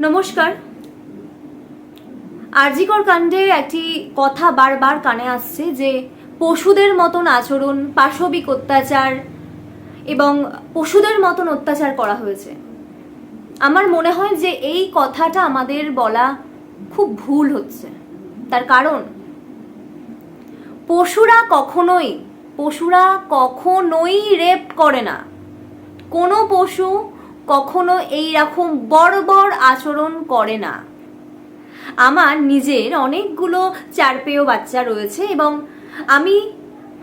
নমস্কার। আরজিকর কাণ্ডে একটি কথা বারবার কানে আসছে যে পশুদের মতন আচরণ, পাশবিক অত্যাচার এবং পশুদের মতন অত্যাচার করা হয়েছে। আমার মনে হয় যে এই কথাটা আমাদের বলা খুব ভুল হচ্ছে। তার কারণ, পশুরা কখনোই পশুরা কখনোই রেপ করে না। কোনো পশু কখনো এই রকম বর্বর আচরণ করে না। আমার নিজের অনেকগুলো চারপেয় বাচ্চা রয়েছে এবং আমি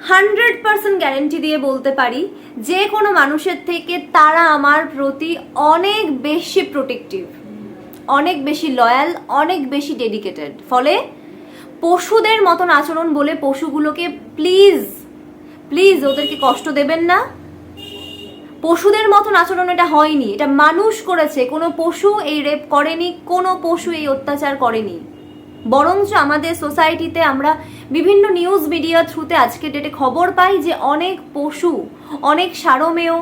হান্ড্রেড পার্সেন্ট গ্যারেন্টি দিয়ে বলতে পারি, যে কোনো মানুষের থেকে তারা আমার প্রতি অনেক বেশি প্রোটেক্টিভ, অনেক বেশি লয়াল, অনেক বেশি ডেডিকেটেড। ফলে পশুদের মতন আচরণ বলে পশুগুলোকে প্লিজ প্লিজ ওদেরকে কষ্ট দেবেন না। পশুদের মতন আচরণ এটা হয়নি। এটা মানুষ করেছে। কোনো পশু এই রেপ করেনি, কোনো পশু এই অত্যাচার করেনি। বরঞ্চ আমাদের সোসাইটিতে আমরা বিভিন্ন নিউজ মিডিয়া থ্রুতে আজকে ডেটে খবর পাই যে অনেক পশু, অনেক সারমেয়,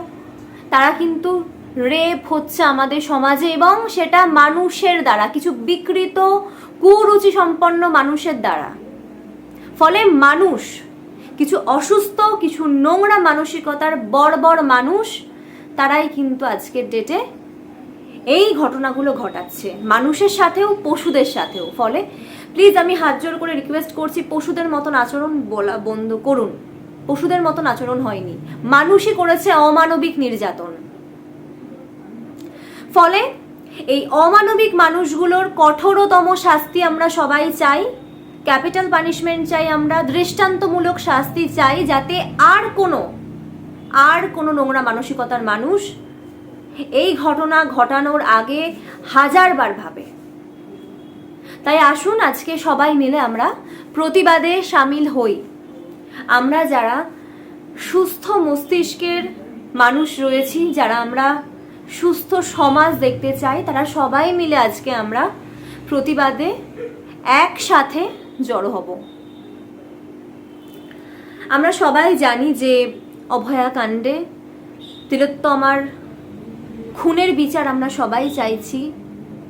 তারা কিন্তু রেপ হচ্ছে আমাদের সমাজে এবং সেটা মানুষের দ্বারা, কিছু বিকৃত কুরুচি সম্পন্ন মানুষের দ্বারা। ফলে মানুষ কিছু অসুস্থ, কিছু নোংরা মানসিকতার বড় বড় মানুষ, তারাই কিন্তু আজকের ডেটে এই ঘটনাগুলো ঘটাচ্ছে। মানুষের সাথেও, পশুদের সাথেও। ফলে প্লিজ আমি হাত জোর করে রিকোয়েস্ট করছি, পশুদের মতন আচরণ বলা বন্ধ করুন। পশুদের মতন আচরণ হয়নি। মানুষই করেছে অমানবিক নির্যাতন। ফলে এই অমানবিক মানুষগুলোর কঠোরতম শাস্তি আমরা সবাই চাই। ক্যাপিটাল পানিশমেন্ট চাই আমরা, দৃষ্টান্তমূলক শাস্তি চাই যাতে আর কোনো আর কোনো নোংরা মানসিকতার মানুষ এই ঘটনা ঘটানোর আগে হাজারবার ভাবে। তাই আসুন আজকে সবাই মিলে আমরা প্রতিবাদে সামিল হই। আমরা যারা সুস্থ মস্তিষ্কের মানুষ রয়েছি, যারা আমরা সুস্থ সমাজ দেখতে চাই, তারা সবাই মিলে আজকে আমরা প্রতিবাদে একসাথে জড়ো হব। আমরা সবাই জানি যে অভয়াকাণ্ডে তিলোত্তমার খুনের বিচার আমরা সবাই চাইছি।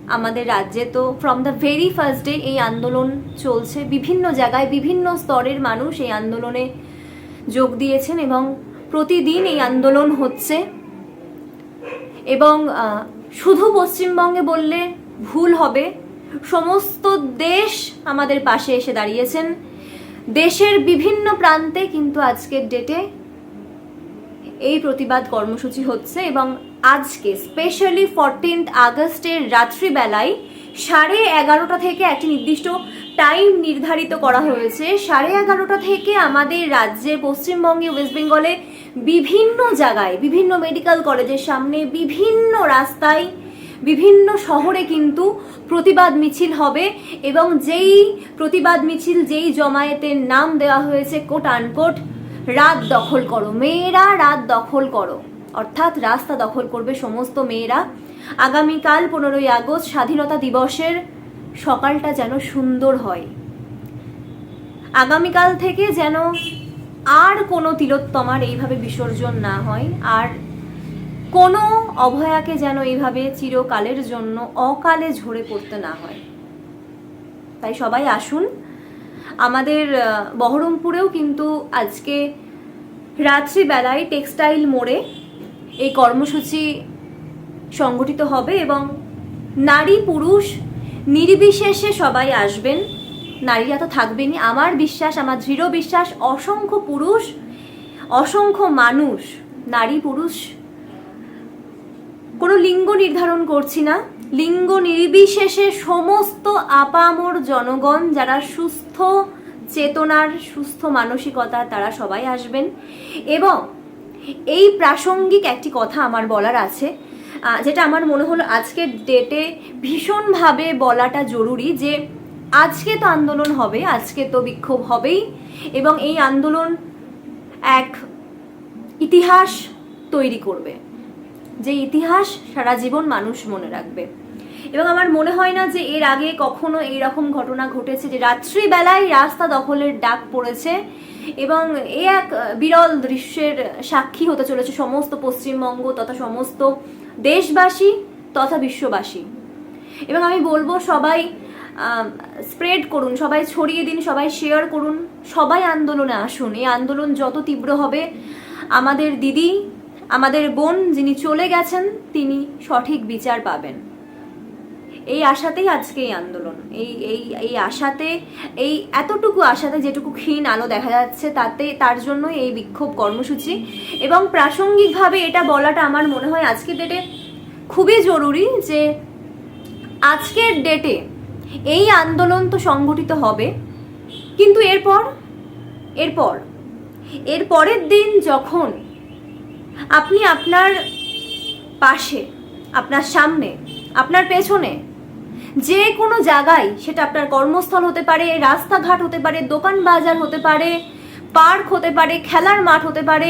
আমাদের রাজ্যে তো from the very first day এই আন্দোলন চলছে। বিভিন্ন জায়গায় বিভিন্ন স্তরের মানুষ এই আন্দোলনে যোগ দিয়েছেন এবং প্রতিদিন এই আন্দোলন হচ্ছে। এবং শুধু পশ্চিমবঙ্গে বললে ভুল হবে। সমস্ত দেশ আমাদের পাশে এসে দাঁড়িয়েছেন। দেশের বিভিন্ন প্রান্তে কিন্তু আজকের ডেটে এই প্রতিবাদ কর্মসূচি হচ্ছে এবং আজকে স্পেশালি ফরটিন্থ আগস্টের রাত্রিবেলায় সাড়ে এগারোটা থেকে একটি নির্দিষ্ট টাইম নির্ধারিত করা হয়েছে। সাড়ে এগারোটা থেকে আমাদের রাজ্যে পশ্চিমবঙ্গে ওয়েস্ট বেঙ্গলে বিভিন্ন জায়গায়, বিভিন্ন মেডিকেল কলেজের সামনে বিভিন্ন রাস্তায় বিভিন্ন শহরে কিন্তু প্রতিবাদ মিছিল হবে এবং যেই প্রতিবাদ মিছিল, যেই জমায়েতের নাম দেওয়া হয়েছে কোট আনকোট রাত দখল করো। মেয়েরা রাত দখল করো। অর্থাৎ রাস্তা দখল করবে সমস্ত মেয়েরা। আগামীকাল পনেরোই আগস্ট স্বাধীনতা দিবসের সকালটা যেন সুন্দর হয়। আগামীকাল থেকে যেন আর কোনো তিলোত্তমার এইভাবে বিসর্জন না হয়। আর কোনো অভয়াকে যেন এইভাবে চিরকালের জন্য অকালে ঝরে পড়তে না হয়। তাই সবাই আসুন। আমাদের বহরমপুরেও কিন্তু আজকে রাত্রিবেলায় টেক্সটাইল মোড়ে এই কর্মসূচি সংগঠিত হবে এবং নারী পুরুষ নির্বিশেষে সবাই আসবেন। নারীরা তো থাকবেনই। আমার বিশ্বাস, আমার দৃঢ় বিশ্বাস, অসংখ্য পুরুষ, অসংখ্য মানুষ, নারী পুরুষ কোনো লিঙ্গ নির্ধারণ করছি না। লিঙ্গ নির্বিশেষে সমস্ত আপামর জনগণ, যারা সুস্থ চেতনার, সুস্থ মানসিকতা, তারা সবাই আসবেন। এবং এই প্রাসঙ্গিক একটি কথা আমার বলার আছে যেটা আমার মনে হলো আজকের ডেটে ভীষণভাবে বলাটা জরুরি যে আজকে তো আন্দোলন হবে, আজকে তো বিক্ষোভ হবেই। এবং এই আন্দোলন এক ইতিহাস তৈরি করবে। যে ইতিহাস সারা জীবন মানুষ মনে রাখবে। এবং আমার মনে হয় না যে এর আগে কখনো এই রকম ঘটনা ঘটেছে যে রাত্রিবেলায় রাস্তা দখলের ডাক পড়েছে এবং এ এক বিরল দৃশ্যের সাক্ষী হতে চলেছে সমস্ত পশ্চিমবঙ্গ তথা সমস্ত দেশবাসী তথা বিশ্ববাসী। এবং আমি বলব সবাই স্প্রেড করুন, সবাই ছড়িয়ে দিন, সবাই শেয়ার করুন, সবাই আন্দোলনে আসুন। এই আন্দোলন যত তীব্র হবে, আমাদের দিদি আমাদের বোন যিনি চলে গেছেন, তিনি সঠিক বিচার পাবেন। এই আশাতেই আজকে এই আন্দোলন। এই এই এই আশাতে, এই এতটুকু আশাতে যেটুকু ক্ষীণ আলো দেখা যাচ্ছে, তাতে, তার জন্য এই বিক্ষোভ কর্মসূচি। এবং প্রাসঙ্গিকভাবে এটা বলাটা আমার মনে হয় আজকের ডেটে খুবই জরুরি যে আজকের ডেটে এই আন্দোলন তো সংগঠিত হবে। কিন্তু এরপর এরপর, এর পরের দিন যখন আপনি আপনার পাশে আপনার সামনে আপনার পেছনে যে কোনো জায়গায় সেটা আপনার কর্মস্থল হতে পারে রাস্তাঘাট হতে পারে দোকান বাজার হতে পারে পার্ক হতে পারে খেলার মাঠ হতে পারে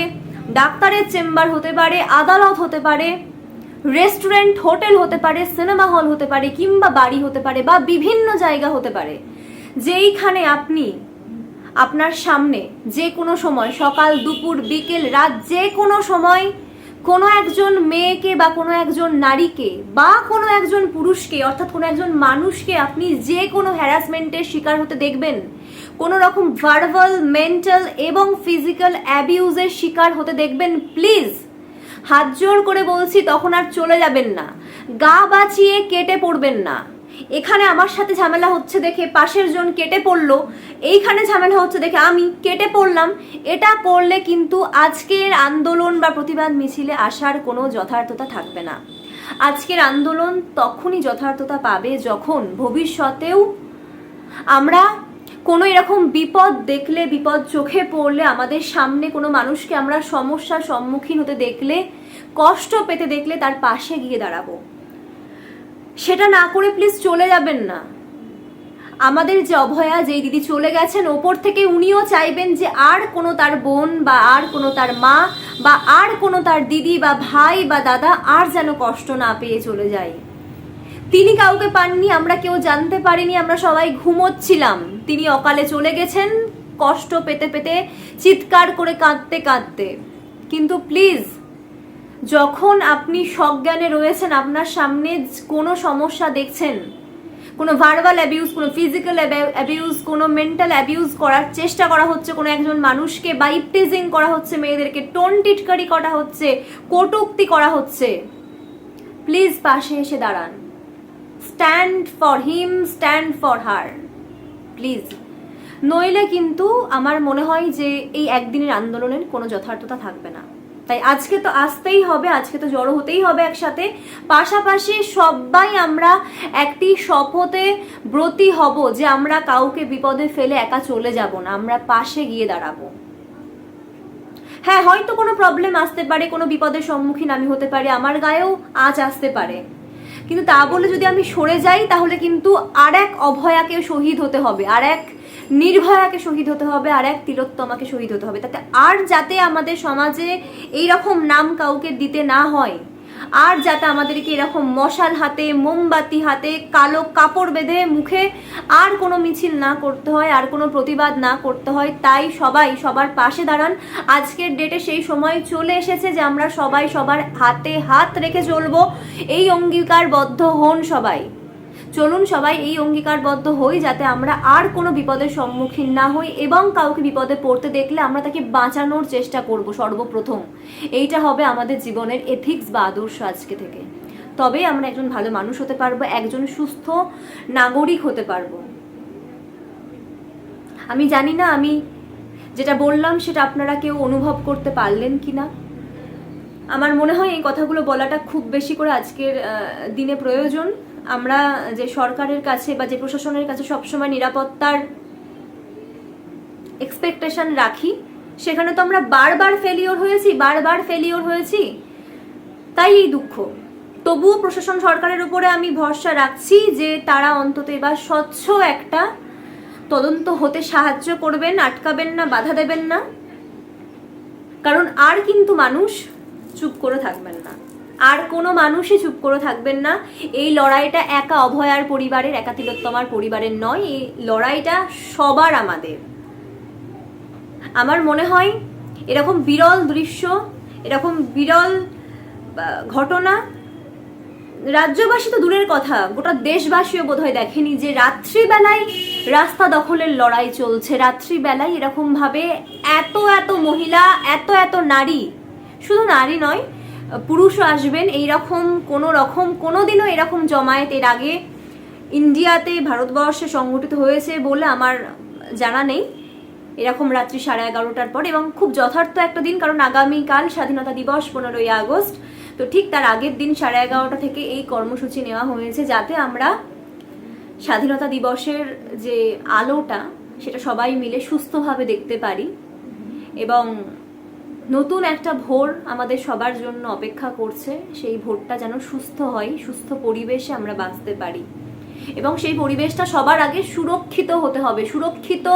ডাক্তারের চেম্বার হতে পারে আদালত হতে পারে রেস্টুরেন্ট হোটেল হতে পারে সিনেমা হল হতে পারে কিংবা বাড়ি হতে পারে বা বিভিন্ন জায়গা হতে পারে যেইখানে আপনি আপনার সামনে যে কোনো সময়, সকাল, দুপুর, বিকেল, রাত, যে কোনো সময় কোনো একজন মেয়েকে বা কোনো একজন নারীকে বা কোনো একজন পুরুষকে, অর্থাৎ কোনো একজন মানুষকে আপনি যে কোনো হ্যারাসমেন্টের শিকার হতে দেখবেন। কোনো রকম ভার্বাল মেন্টাল এবং ফিজিক্যাল অ্যাবিউজের শিকার হতে দেখবেন। প্লিজ হাত জোর করে বলছি, তখন আর চলে যাবেন না। গা বাঁচিয়ে কেটে পড়বেন না। এখানে আমার সাথে ঝামেলা হচ্ছে দেখে পাশের জন কেটে পড়ল। এইখানে ঝামেলা হচ্ছে দেখে আমি কেটে পড়লাম। এটা করলে কিন্তু আজকের আন্দোলন বা প্রতিবাদ মিছিলে আসার কোনো যথার্থতা থাকবে না। আজকের আন্দোলন তখনই যথার্থতা পাবে যখন ভবিষ্যতেও আমরা কোনো এরকম বিপদ দেখলে, বিপদ চোখে পড়লে, আমাদের সামনে কোনো মানুষকে আমরা সমস্যার সম্মুখীন হতে দেখলে, কষ্ট পেতে দেখলে তার পাশে গিয়ে দাঁড়াবো। সেটা না করে প্লিজ চলে যাবেন না। আমাদের যে অভয়া, যেই দিদি চলে গেছেন, ওপর থেকে উনিও চাইবেন যে আর কোনো তার বোন বা আর কোনো তার মা বা আর কোনো তার দিদি বা ভাই বা দাদা আর যেন কষ্ট না পেয়ে চলে যায়। তিনি কাউকে পাননি, আমরা কেউ জানতে পারিনি, আমরা সবাই ঘুমোচ্ছিলাম। তিনি অকালে চলে গেছেন, কষ্ট পেতে পেতে চিৎকার করে কাঁদতে কাঁদতে। কিন্তু প্লিজ যখন আপনি সজ্ঞানে রয়েছেন, আপনার সামনে কোনো সমস্যা দেখছেন, কোনো ভার্বাল অ্যাবিউজ কোনো ফিজিক্যাল অ্যাবিউজ কোনো মেন্টাল অ্যাবিউজ করার চেষ্টা করা হচ্ছে কোনো একজন মানুষকে, বা ইপটিজিং করা হচ্ছে মেয়েদেরকে, টোন টিটকারি করা হচ্ছে, কটুক্তি করা হচ্ছে প্লিজ পাশে এসে দাঁড়ান। Stand for him stand for her please নইলে কিন্তু আমার মনে হয় যে এই একদিনের আন্দোলনের কোনো যথার্থতা থাকবে না। তাই আজকে তো আসতেই হবে, আজকে তো জড়ো হতেই হবে একসাথে। পাশাপাশি সবাই আমরা একটি শপথে ব্রতী হব যে আমরা কাউকে বিপদে ফেলে একা চলে যাব না, আমরা পাশে গিয়ে দাঁড়াবো। হ্যাঁ হয়তো কোনো প্রবলেম আসতে পারে, কোনো বিপদের সম্মুখীন আমি হতে পারি, আমার গায়েও আজ আসতে পারে। কিন্তু তা বলে যদি আমি সরে যাই, তাহলে কিন্তু আর এক অভয়াকে শহীদ হতে হবে আর এক নির্ভয়াকে শহীদ হতে হবে, আর এক তিলোত্তমাকে শহীদ হতে হবে। তাতে আর যাতে আমাদের সমাজে এই রকম নাম কাউকে দিতে না হয়, আর যাতে আমাদেরকে এরকম মশাল হাতে, মোমবাতি হাতে, কালো কাপড় বেঁধে মুখে আর কোনো মিছিল না করতে হয়, আর কোনো প্রতিবাদ না করতে হয়, তাই সবাই সবার পাশে দাঁড়ান। আজকের ডেটে সেই সময় চলে এসেছে যে আমরা সবাই সবার হাতে হাত রেখে চলবো। এই অঙ্গীকারবদ্ধ হন সবাই। চলুন সবাই এই অঙ্গীকারবদ্ধ হই যাতে আমরা আর কোনো বিপদের সম্মুখীন না হই এবং কাউকে বিপদে পড়তে দেখলে আমরা তাকে বাঁচানোর চেষ্টা করব সর্বপ্রথম। এইটা হবে আমাদের জীবনের এথিক্স বা আদর্শ আজকে থেকে। তবেই আমরা একজন ভালো মানুষ হতে পারব, একজন সুস্থ নাগরিক হতে পারব। আমি জানি না আমি যেটা বললাম সেটা আপনারা কেউ অনুভব করতে পারলেন কি না আমার মনে হয় এই কথাগুলো বলাটা খুব বেশি করে আজকের দিনে প্রয়োজন। আমরা যে সরকারের কাছে বা যে প্রশাসনের কাছে সবসময় নিরাপত্তার এক্সপেকটেশন রাখি, সেখানে তো আমরা বারবার ফেলিওর হয়েছি, বারবার ফেলিওর হয়েছি। তাই এই দুঃখ। তবুও প্রশাসন সরকারের উপরে আমি ভরসা রাখছি যে তারা অন্তত এবার স্বচ্ছ একটা তদন্ত হতে সাহায্য করবেন, আটকাবেন না, বাধা দেবেন না। কারণ আর কিন্তু মানুষ চুপ করে থাকবেন না। আর কোনো মানুষই চুপ করে থাকবেন না। এই লড়াইটা একা অভয়ার পরিবারের, একা তিলোত্তমার পরিবারের নয়, এই লড়াইটা সবার আমাদের। আমার মনে হয় এরকম বিরল দৃশ্য, এরকম বিরল ঘটনা, রাজ্যবাসী তো দূরের কথা, গোটা দেশবাসীও বোধহয় দেখেনি যে রাত্রিবেলায় রাস্তা দখলের লড়াই চলছে। রাত্রিবেলায় এরকমভাবে এত এত মহিলা, এত এত নারী, শুধু নারী নয় পুরুষও আসবেন এই রকম কোনো রকম কোনো দিনও এরকম জমায়েত এর আগে ইন্ডিয়াতে ভারতবর্ষে সংগঠিত হয়েছে বলে আমার জানা নেই। এরকম রাত্রি সাড়ে এগারোটার পর এবং খুব যথার্থ একটা দিন, কারণ আগামীকাল স্বাধীনতা দিবস পনেরোই আগস্ট। তো ঠিক তার আগের দিন সাড়ে এগারোটা থেকে এই কর্মসূচি নেওয়া হয়েছে যাতে আমরা স্বাধীনতা দিবসের যে আলোটা, সেটা সবাই মিলে সুস্থভাবে দেখতে পারি। এবং নতুন একটা ভোর আমাদের সবার জন্য অপেক্ষা করছে। সেই ভোরটা যেন সুস্থ হয়, সুস্থ পরিবেশে আমরা বাঁচতে পারি। এবং সেই পরিবেশটা সবার আগে সুরক্ষিত হতে হবে, সুরক্ষিত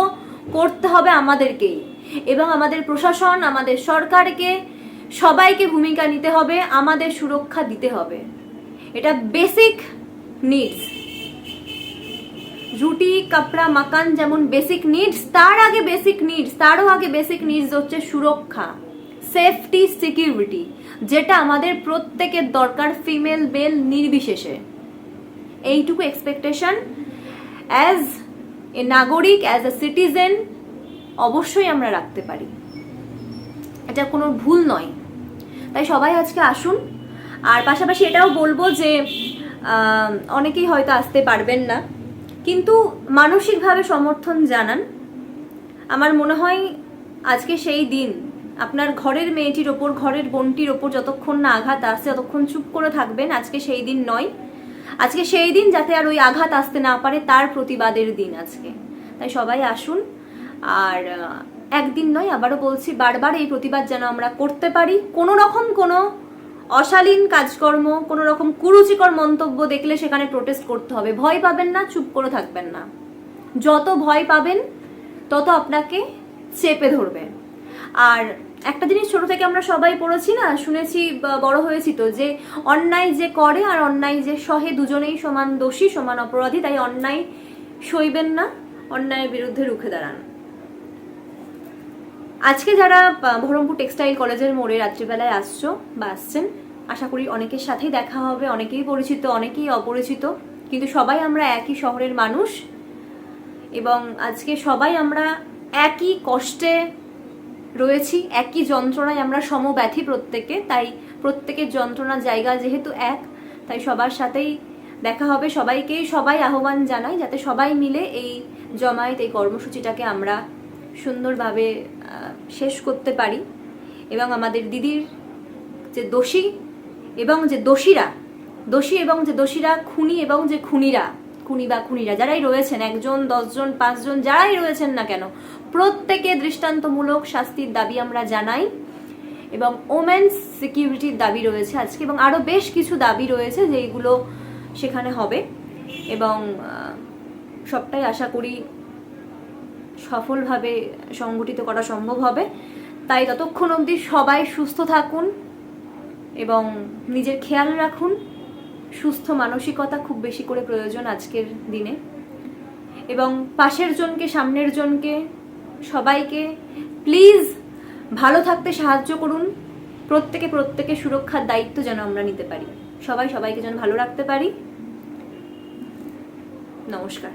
করতে হবে আমাদেরকেই। এবং আমাদের প্রশাসন, আমাদের সরকারকে সবাইকে ভূমিকা নিতে হবে, আমাদের সুরক্ষা দিতে হবে। এটা বেসিক নিডস রুটি কাপড়া, মাকান যেমন বেসিক নিডস তার আগে বেসিক নিডস তারও আগে বেসিক নিডস হচ্ছে সুরক্ষা। সেফটি সিকিউরিটি, যেটা আমাদের প্রত্যেকের দরকার ফিমেল বেল নির্বিশেষে। এইটুকু এক্সপেকটেশন অ্যাজ এ নাগরিক অ্যাজ এ সিটিজেন অবশ্যই আমরা রাখতে পারি। এটা কোনো ভুল নয়। তাই সবাই আজকে আসুন। আর পাশাপাশি এটাও বলব যে অনেকেই হয়তো আসতে পারবেন না। কিন্তু মানসিকভাবে সমর্থন জানান। আমার মনে হয় আজকে সেই দিন। আপনার ঘরের মেয়েটির ওপর, ঘরের বোনটির ওপর যতক্ষণ না আঘাত আসছে, ততক্ষণ চুপ করে থাকবেন। আজকে সেই দিন নয়। আজকে সেই দিন যাতে আর ওই আঘাত আসতে না পারে, তার প্রতিবাদের দিন আজকে। তাই সবাই আসুন। আর একদিন নয়, আবারও বলছি, বারবার এই প্রতিবাদ যেন আমরা করতে পারি। কোনো রকম কোনো অশালীন কাজকর্ম, কোনো রকম কুরুচিকর মন্তব্য দেখলে সেখানে প্রোটেস্ট করতে হবে। ভয় পাবেন না, চুপ করে থাকবেন না। যত ভয় পাবেন, তত আপনাকে চেপে ধরবে। আর একটা জিনিস ছোট থেকে আমরা সবাই পড়েছি না, শুনেছি বড় হয়েছি তো, যে অন্যায় যে করে আর অন্যায় যে সহে দুজনেই সমান দোষী, সমান অপরাধী, তাই অন্যায় সইবেন না, অন্যায়ের বিরুদ্ধে রুখে দাঁড়ান। আজকে যারা বহরমপুর টেক্সটাইল কলেজের মোড়ে রাত্রিবেলায় আসছো বা আসছেন, আশা করি অনেকের সাথেই দেখা হবে, অনেকেই পরিচিত, অনেকেই অপরিচিত, কিন্তু সবাই আমরা একই শহরের মানুষ এবং আজকে সবাই আমরা একই কষ্টে রয়েছি, একই যন্ত্রণায় আমরা সমব্যথী প্রত্যেকে, তাই প্রত্যেকের যন্ত্রণার জায়গা যেহেতু এক, তাই সবার সাথেই দেখা হবে। সবাইকেই সবাই আহ্বান জানাই যাতে সবাই মিলে এই জমায়েত, এই কর্মসূচিটাকে আমরা সুন্দরভাবে শেষ করতে পারি। এবং আমাদের দিদির যে দোষী এবং যে দোষীরা, দোষী এবং যে দোষীরা, খুনি এবং যে খুনিরা খুনি বা খুনিরা, যারাই রয়েছেন, একজন, দশজন, পাঁচজন, যারাই রয়েছেন না কেন, প্রত্যেকে দৃষ্টান্তমূলক শাস্তির দাবি আমরা জানাই। এবং ওমেন্স সিকিউরিটির দাবি রয়েছে আজকে, এবং আরও বেশ কিছু দাবি রয়েছে যেগুলো সেখানে হবে। এবং সবটাই আশা করি সফলভাবে সংগঠিত করা সম্ভব হবে। তাই ততক্ষণ অবধি সবাই সুস্থ থাকুন এবং নিজের খেয়াল রাখুন। সুস্থ মানসিকতা খুব বেশি করে প্রয়োজন আজকের দিনে। এবং পাশের জনকে, সামনের জনকে, সবাইকে প্লিজ ভালো থাকতে সাহায্য করুন। প্রত্যেকে প্রত্যেকে সুরক্ষার দায়িত্ব যেন আমরা নিতে পারি। সবাই সবাইকে যেন ভালো রাখতে পারি। নমস্কার।